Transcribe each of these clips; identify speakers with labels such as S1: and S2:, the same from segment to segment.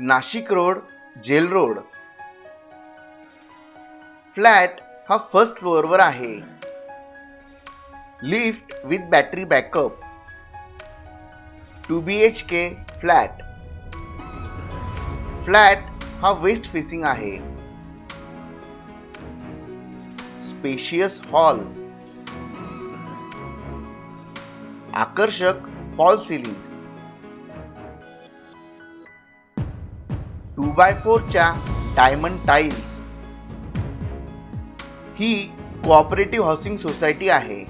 S1: Nashik road, jail road. Flat हा first फ्लोअरवर आहे. Lift with battery backup. Two B H K flat. Flat हा west facing आहे. Spacious hall. आकर्षक fall ceiling. By फोरच्या diamond tiles ही cooperative housing society आहे.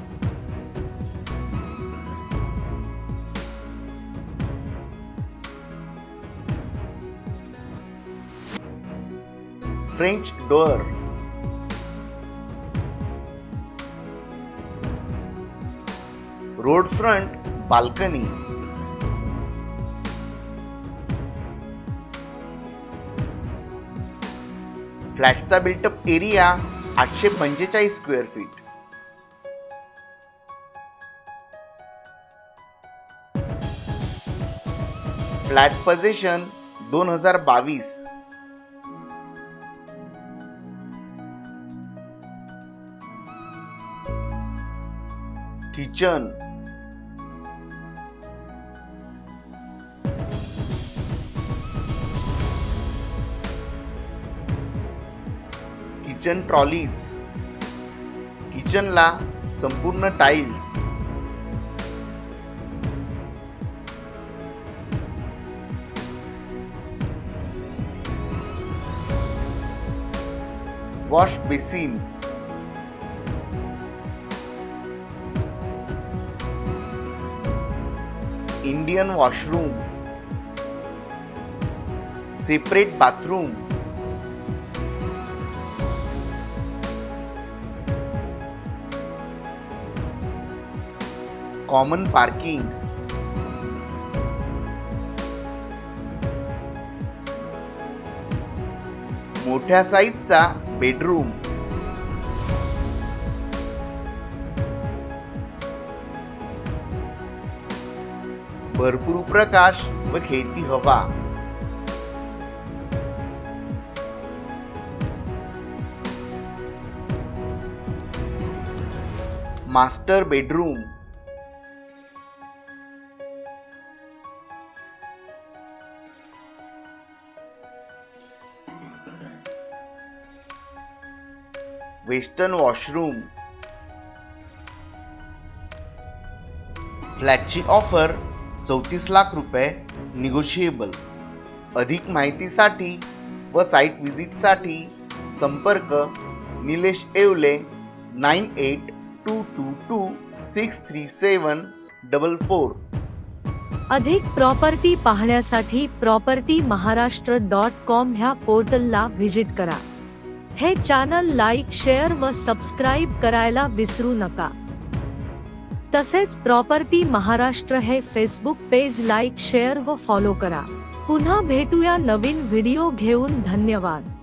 S1: French door. Road front balcony. फ्लॅटचा built up area आठशे पंचेचाळीस स्क्वेअर फीट. फ्लॅट पोझिशन दोन हजार बावीस. किचन किचन ट्रॉलीज किचनला संपूर्ण tiles wash basin Indian washroom separate bathroom common parking मोठ्या साईजचा बेडरूम भरपूर प्रकाश व खेती हवा. Master bedroom western washroom. फ्लॅटची offer चौतीस लाख रुपये निगोशिएबल अधिक माहितीसाठी व साईट व्हिजिटसाठी संपर्क Nilesh Evale nine eight two two two six three seven double four.
S2: अधिक प्रॉपर्टी पाहण्यासाठी प्रॉपर्टी महाराष्ट्र डॉट कॉम ह्या पोर्टलला व्हिजिट करा. हे चॅनल लाईक शेअर व सबस्क्राईब करायला विसरू नका. तसेच प्रॉपर्टी महाराष्ट्र हे फेसबुक पेज लाईक शेअर व फॉलो करा. पुन्हा भेटूया नवीन व्हिडिओ घेऊन. धन्यवाद.